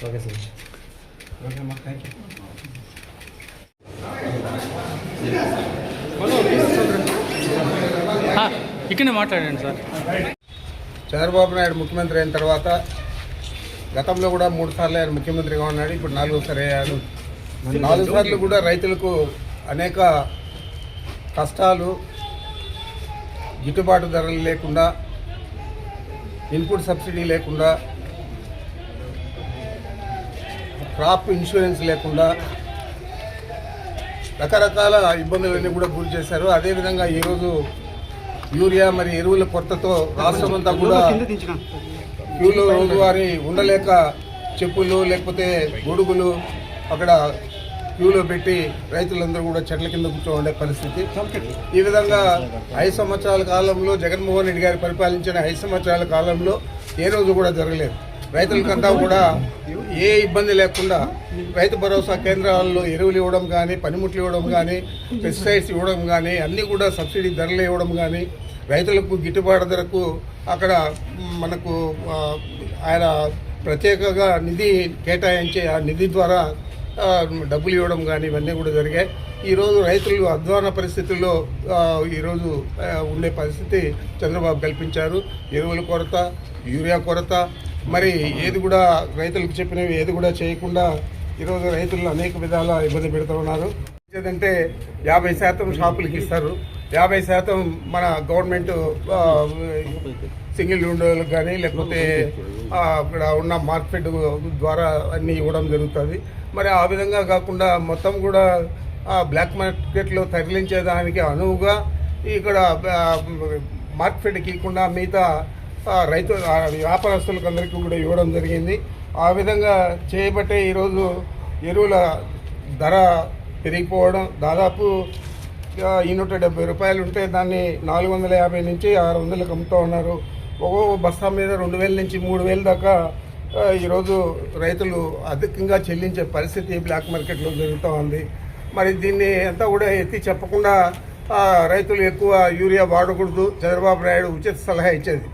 Okay sir. ఆ, ఇక్కడనే మాట్లాడండి సార్. చంద్రబాబు నాయుడు ముఖ్యమంత్రి అయిన తర్వాత గతంలో కూడా మూడు సార్లు ఆయన ముఖ్యమంత్రిగా ఉన్నాడు ఇప్పుడు నాలుగోసారి అయ్యాడు. నాలుగు సార్లు కూడా రైతులకు అనేక కష్టాలు గిట్టుబాటు ధరలు లేకుండా ఇన్పుట్ సబ్సిడీ లేకుండా క్రాప్ ఇన్సూరెన్స్ లేకుండా రకరకాల ఇబ్బందులన్నీ కూడా గురి చేశారు. అదేవిధంగా ఈరోజు యూరియా మరి ఎరువుల కొరతతో రాష్ట్రమంతా కూడా క్యూలో రోజువారీ ఉండలేక చెప్పులు లేకపోతే గొడుగులు అక్కడ క్యూలో పెట్టి రైతులందరూ కూడా చెట్ల కింద కూర్చోండే పరిస్థితి. ఈ విధంగా ఐదు సంవత్సరాల కాలంలో జగన్మోహన్ రెడ్డి గారు పరిపాలించిన ఐదు సంవత్సరాల కాలంలో ఏ రోజు కూడా జరగలేదు. రైతులకంతా కూడా ఏ ఇబ్బంది లేకుండా రైతు భరోసా కేంద్రాల్లో ఎరువులు ఇవ్వడం కానీ పనిముట్లు ఇవ్వడం కానీ పెస్టిసైడ్స్ ఇవ్వడం కానీ అన్నీ కూడా సబ్సిడీ ధరలు ఇవ్వడం కానీ రైతులకు గిట్టుబాటు ధరకు అక్కడ మనకు ఆయన ప్రత్యేకంగా నిధి కేటాయించి ఆ నిధి ద్వారా డబ్బులు ఇవ్వడం కానీ ఇవన్నీ కూడా జరిగాయి. ఈరోజు రైతులు అధ్వాన పరిస్థితుల్లో ఈరోజు ఉండే పరిస్థితి చంద్రబాబు కల్పించారు. ఎరువుల కొరత యూరియా కొరత మరి ఏది కూడా రైతులకు చెప్పినవి ఏది కూడా చేయకుండా ఈరోజు రైతులను అనేక విధాల ఇబ్బంది పెడుతూ ఉన్నారు. ఏదంటే యాభై శాతం షాపులకి ఇస్తారు. యాభై శాతం మన గవర్నమెంట్ సింగిల్ విండోలకు కానీ లేకపోతే అక్కడ ఉన్న మార్కెట్ ద్వారా అన్నీ ఇవ్వడం జరుగుతుంది. మరి ఆ విధంగా కాకుండా మొత్తం కూడా బ్లాక్ మార్కెట్లో తరలించేదానికి అనువుగా ఇక్కడ మార్కెట్కి ఇవ్వకుండా మిగతా రైతు ఆ, వ్యాపారస్తులకు అందరికీ కూడా ఇవ్వడం జరిగింది. ఆ విధంగా చేయబట్టే ఈరోజు ఎరువుల ధర పెరిగిపోవడం దాదాపు ఈ నూట డెబ్బై రూపాయలు ఉంటే దాన్ని నాలుగు వందల యాభై నుంచి ఆరు వందలకు అమ్ముతూ ఉన్నారు. ఒక్కొక్క బస్తా మీద రెండు వేల నుంచి మూడు వేల దాకా ఈరోజు రైతులు అధికంగా చెల్లించే పరిస్థితి బ్లాక్ మార్కెట్లో జరుగుతూ ఉంది. మరి దీన్ని అంతా కూడా ఎత్తి చెప్పకుండా రైతులు ఎక్కువ యూరియా వాడకూడదు. చంద్రబాబు నాయుడు ఉచిత సలహా ఇచ్చేది.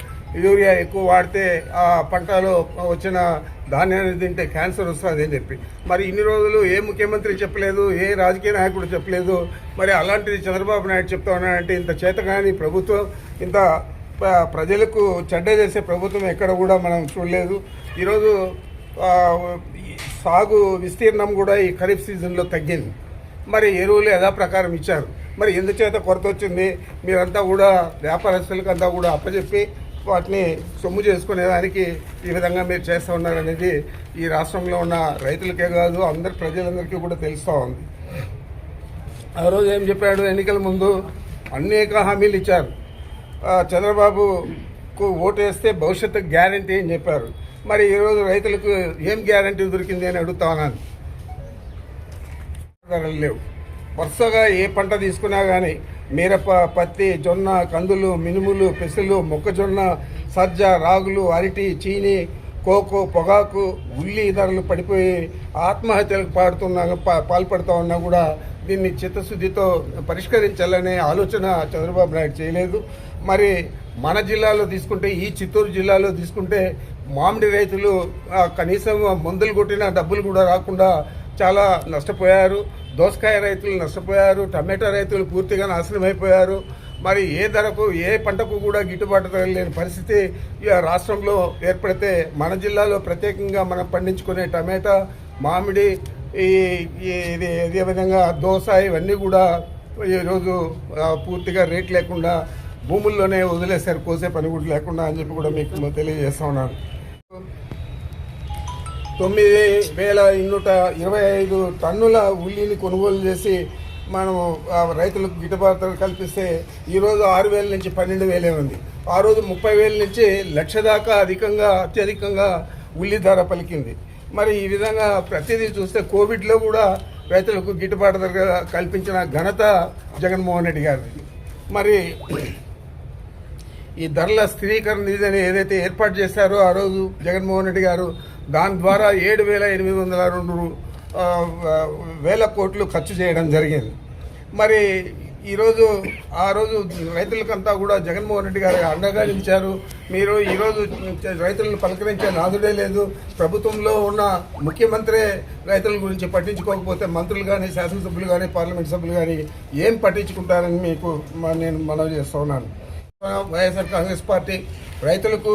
యూరియా ఎక్కువ వాడితే ఆ పంటలో వచ్చిన ధాన్యాన్ని తింటే క్యాన్సర్ వస్తుంది అని చెప్పి. మరి ఇన్ని రోజులు ఏ ముఖ్యమంత్రి చెప్పలేదు ఏ రాజకీయ నాయకుడు చెప్పలేదు మరి అలాంటిది చంద్రబాబు నాయుడు చెప్తా ఉన్నాడంటే ఇంత చేతగాని ప్రభుత్వం ఇంత ప్రజలకు చెడ్డ చేసే ప్రభుత్వం ఎక్కడ కూడా మనం చూడలేదు. ఈరోజు సాగు విస్తీర్ణం కూడా ఈ ఖరీఫ్ సీజన్లో తగ్గింది. మరి ఎరువులు యథాప్రకారం ఇచ్చారు. మరి ఎందుచేత కొరత వచ్చింది? మీరంతా కూడా వ్యాపారస్తులకు అంతా కూడా అప్పచెప్పి వాటిని సొమ్ము చేసుకునేదానికి ఈ విధంగా మీరు చేస్తూ ఉన్నారనేది ఈ రాష్ట్రంలో ఉన్న రైతులకే కాదు అందరి ప్రజలందరికీ కూడా తెలుస్తూ ఉంది. ఆ రోజు ఏం చెప్పాడు? ఎన్నికల ముందు అనేక హామీలు ఇచ్చారు. చంద్రబాబుకు ఓటు వేస్తే భవిష్యత్తు గ్యారంటీ అని చెప్పారు. మరి ఈరోజు రైతులకు ఏం గ్యారంటీ దొరికింది అని అడుగుతా ఉన్నాను. లేవు. వరుసగా ఏ పంట తీసుకున్నా కానీ మిరప పత్తి జొన్న కందులు మినుములు పెసలు మొక్కజొన్న సజ్జ రాగులు అరటి చీని కోకో పొగాకు ఉల్లి ధరలు పడిపోయి ఆత్మహత్యలకు పాడుతున్నా పా- పాల్పడుతూ ఉన్నా కూడా దీన్ని చిత్తశుద్ధితో పరిష్కరించాలనే ఆలోచన చంద్రబాబు నాయుడు చేయలేదు. మరి మన జిల్లాలో తీసుకుంటే ఈ చిత్తూరు జిల్లాలో తీసుకుంటే మామిడి రైతులు కనీసం మందులు కొట్టిన డబ్బులు కూడా రాకుండా చాలా నష్టపోయారు. దోసకాయ రైతులు నష్టపోయారు టమాటా రైతులు పూర్తిగా నాశనం అయిపోయారు మరి ఏ ధరకు ఏ పంటకు కూడా గిట్టుబాటు లేని పరిస్థితి ఈ రాష్ట్రంలో ఏర్పడితే మన జిల్లాలో ప్రత్యేకంగా మనం పండించుకునే టమాటా మామిడి ఈ ఇది ఇదే విధంగా దోస ఇవన్నీ కూడా ఈరోజు పూర్తిగా రేట్ లేకుండా భూముల్లోనే వదిలేశారు కోసే పని కూడా లేకుండా అని చెప్పి కూడా మీకు తెలియజేస్తా ఉన్నాను. తొమ్మిది వేల ఇన్నూట ఇరవై ఐదు టన్నుల ఉల్లిని కొనుగోలు చేసి మనం రైతులకు గిట్టుబాటు ధర కల్పిస్తే ఈరోజు ఆరు వేల నుంచి పన్నెండు వేలే ఉంది. ఆ రోజు ముప్పై వేల నుంచి లక్ష దాకా అధికంగా అత్యధికంగా ఉల్లి ధర పలికింది. మరి ఈ విధంగా ప్రతిదీ చూస్తే కోవిడ్లో కూడా రైతులకు గిట్టుబాటు ధర కల్పించిన ఘనత జగన్మోహన్ రెడ్డి గారిది. మరి ఈ ధరల స్థిరీకరణ నిధిని ఏదైతే ఏర్పాటు చేశారో ఆ రోజు జగన్మోహన్ రెడ్డి గారు దాని ద్వారా ఏడు వేల ఎనిమిది వందల రెండు వేల కోట్లు ఖర్చు చేయడం జరిగింది. మరి ఈరోజు ఆ రోజు రైతులకంతా కూడా జగన్మోహన్ రెడ్డి గారు అండగా నిలిచారు. మీరు ఈరోజు రైతులను పలకరించే నాదుడే లేదు. ప్రభుత్వంలో ఉన్న ముఖ్యమంత్రి రైతుల గురించి పట్టించుకోకపోతే మంత్రులు కానీ శాసనసభ్యులు కానీ పార్లమెంట్ సభ్యులు కానీ ఏం పట్టించుకుంటారని మీకు నేను మనవి చేస్తున్నాను వైఎస్ఆర్ కాంగ్రెస్ పార్టీ రైతులకు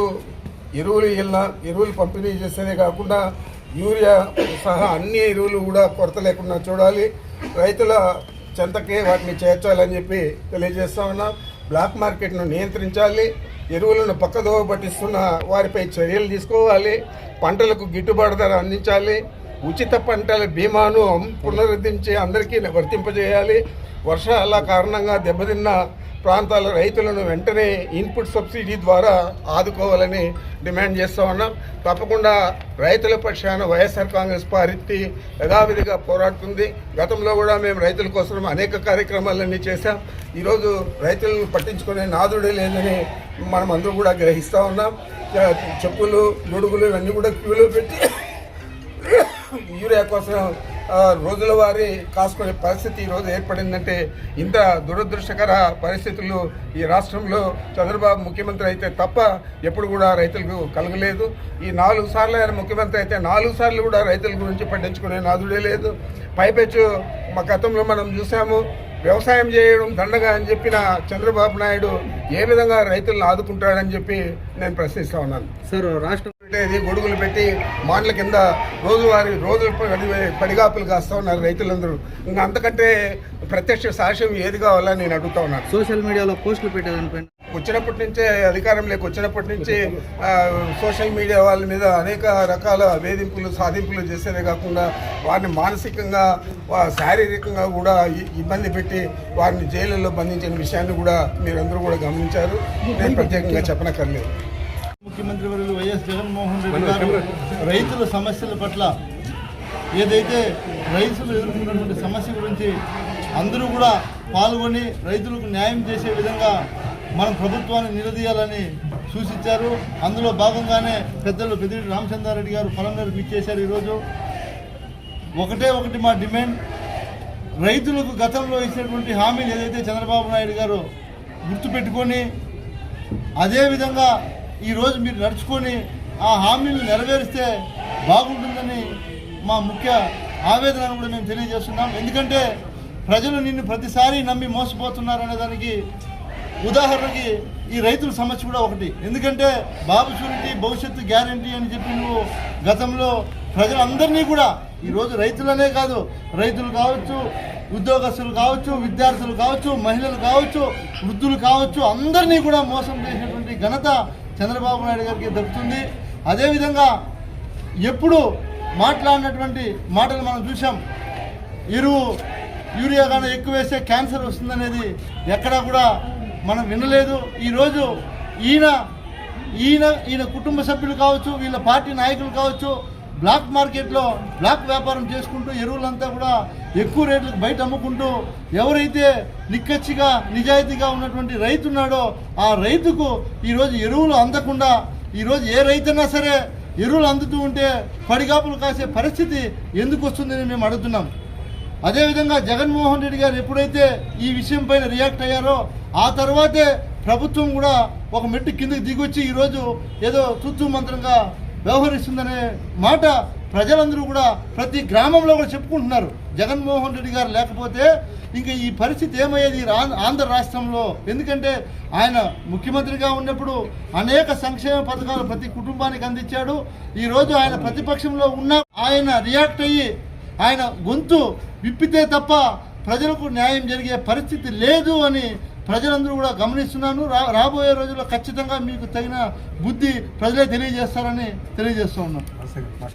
ఎరువులు వెళ్ళిన ఎరువులు పంపిణీ చేసేదే కాకుండా యూరియా సహా అన్ని ఎరువులు కూడా కొరత లేకుండా చూడాలి. రైతుల చెంతకే వాటిని చేర్చాలని చెప్పి తెలియజేస్తా ఉన్నాం. బ్లాక్ మార్కెట్ను నియంత్రించాలి. ఎరువులను పక్కదోవ పట్టిస్తున్న వారిపై చర్యలు తీసుకోవాలి. పంటలకు గిట్టుబాటు ధర అందించాలి. ఉచిత పంటల బీమాను పునరుద్ధరించి అందరికీ వర్తింపజేయాలి. వర్షాల కారణంగా దెబ్బతిన్న ప్రాంతాల రైతులను వెంటనే ఇన్పుట్ సబ్సిడీ ద్వారా ఆదుకోవాలని డిమాండ్ చేస్తూ ఉన్నాం. తప్పకుండా రైతుల పక్షాన వైఎస్ఆర్ కాంగ్రెస్ పార్టీ యథావిధిగా పోరాడుతుంది. గతంలో కూడా మేము రైతుల కోసం అనేక కార్యక్రమాలన్నీ చేశాం. ఈరోజు రైతులను పట్టించుకునే నాదుడే లేదని మనం అందరూ కూడా గ్రహిస్తూ ఉన్నాం. చెప్పులు గొడుగులు ఇవన్నీ కూడా క్యూలో పెట్టి యూరియా కోసం రోజులవారీ రోజుల వారి కాసుకునే పరిస్థితి ఈరోజు ఏర్పడిందంటే ఇంత దురదృష్టకర పరిస్థితులు ఈ రాష్ట్రంలో చంద్రబాబు ముఖ్యమంత్రి అయితే తప్ప ఎప్పుడు కూడా రైతులకు కలగలేదు. ఈ నాలుగు సార్లు ఆయన ముఖ్యమంత్రి అయితే నాలుగు సార్లు కూడా రైతుల గురించి పట్టించుకునే నాదుడే లేదు. పైపెచ్చు మా గతంలో మనం చూసాము వ్యవసాయం చేయడం దండగా అని చెప్పిన చంద్రబాబు నాయుడు ఏ విధంగా రైతులను ఆదుకుంటాడని చెప్పి నేను ప్రశ్నిస్తా ఉన్నాను. సార్ రాష్ట్రం పెట్టేది గొడుగులు పెట్టి మాటల కింద రోజువారి రోజులు పడి పడిగాపులు కాస్తా ఉన్నారు రైతులందరూ. ఇంకా అంతకంటే ప్రత్యక్ష సాక్ష్యం ఏది కావాలని నేను అడుగుతా ఉన్నాను. సోషల్ మీడియాలో పోస్టులు పెట్టేదానిపైన వచ్చినప్పటి నుంచే అధికారంలోకి వచ్చినప్పటి నుంచి సోషల్ మీడియా వాళ్ళ మీద అనేక రకాల వేధింపులు సాధింపులు చేసేదే కాకుండా వారిని మానసికంగా శారీరకంగా కూడా ఇబ్బంది పెట్టి వారిని జైలులో బంధించిన విషయాన్ని కూడా మీరందరూ కూడా గమనించారు. నేను ప్రత్యేకంగా చెప్పనక్కర్లేదు. ముఖ్యమంత్రి వర్యులు వైఎస్ జగన్మోహన్ రెడ్డి గారు రైతుల సమస్యల పట్ల ఏదైతే రైతులు ఎదుర్కొన్నటువంటి సమస్య గురించి అందరూ కూడా పాల్గొని రైతులకు న్యాయం చేసే విధంగా మనం ప్రభుత్వాన్ని నిలదీయాలని సూచించారు. అందులో భాగంగానే పెద్దలు పెద్దిరెడ్డి రామచంద్రారెడ్డి గారు పొలంగారికి ఇచ్చేశారు ఈరోజు. ఒకటే ఒకటి మా డిమాండ్. రైతులకు గతంలో ఇచ్చినటువంటి హామీలు ఏదైతే చంద్రబాబు నాయుడు గారు గుర్తుపెట్టుకొని అదేవిధంగా ఈరోజు మీరు నడుచుకొని ఆ హామీలు నెరవేరిస్తే బాగుంటుందని మా ముఖ్య ఆవేదన కూడా మేము తెలియజేస్తున్నాం. ఎందుకంటే ప్రజలు నిన్ను ప్రతిసారి నమ్మి మోసపోతున్నారనే దానికి ఉదాహరణకి ఈ రైతుల సమస్య కూడా ఒకటి. ఎందుకంటే బాబు షూరిటీ భవిష్యత్తు గ్యారంటీ అని చెప్పి నువ్వు గతంలో ప్రజలందరినీ కూడా ఈరోజు రైతులనే కాదు రైతులు కావచ్చు ఉద్యోగస్తులు కావచ్చు విద్యార్థులు కావచ్చు మహిళలు కావచ్చు వృద్ధులు కావచ్చు అందరినీ కూడా మోసం చేసినటువంటి ఘనత చంద్రబాబు నాయుడు గారికి దక్కుతుంది. అదేవిధంగా ఎప్పుడు మాట్లాడినటువంటి మాటలు మనం చూసాం ఎరువు యూరియా కానీ ఎక్కువ వేస్తే క్యాన్సర్ వస్తుందనేది ఎక్కడా కూడా మనం వినలేదు. ఈరోజు ఈయన ఈయన ఈయన కుటుంబ సభ్యులు కావచ్చు వీళ్ళ పార్టీ నాయకులు కావచ్చు బ్లాక్ మార్కెట్లో బ్లాక్ వ్యాపారం చేసుకుంటూ ఎరువులంతా కూడా ఎక్కువ రేట్లకు బయట అమ్ముకుంటూ ఎవరైతే నిక్కచ్చిగా నిజాయితీగా ఉన్నటువంటి రైతు ఉన్నాడో ఆ రైతుకు ఈరోజు ఎరువులు అందకుండా ఈరోజు ఏ రైతైనా సరే ఎరువులు అందుతూ ఉంటే పడిగాపులు కాసే పరిస్థితి ఎందుకు వస్తుందని మేము అడుగుతున్నాం. అదేవిధంగా జగన్మోహన్ రెడ్డి గారు ఎప్పుడైతే ఈ విషయం పైన రియాక్ట్ అయ్యారో ఆ తర్వాతే ప్రభుత్వం కూడా ఒక మెట్టు కిందకి దిగొచ్చి ఈరోజు ఏదో తుత్తు మంత్రంగా వ్యవహరిస్తుందనే మాట ప్రజలందరూ కూడా ప్రతి గ్రామంలో కూడా చెప్పుకుంటున్నారు. జగన్మోహన్ రెడ్డి గారు లేకపోతే ఇంకా ఈ పరిస్థితి ఏమయ్యేది ఆంధ్ర రాష్ట్రంలో? ఎందుకంటే ఆయన ముఖ్యమంత్రిగా ఉన్నప్పుడు అనేక సంక్షేమ పథకాలు ప్రతి కుటుంబానికి అందించాడు. ఈరోజు ఆయన ప్రతిపక్షంలో ఉన్న ఆయన రియాక్ట్ అయ్యి ఆయన గొంతు విప్పితే తప్ప ప్రజలకు న్యాయం జరిగే పరిస్థితి లేదు అని ప్రజలందరూ కూడా గమనిస్తున్నాను. రా రాబోయే రోజుల్లో ఖచ్చితంగా మీకు తగిన బుద్ధి ప్రజలే తెలియజేస్తారని తెలియజేస్తూ ఉన్నాను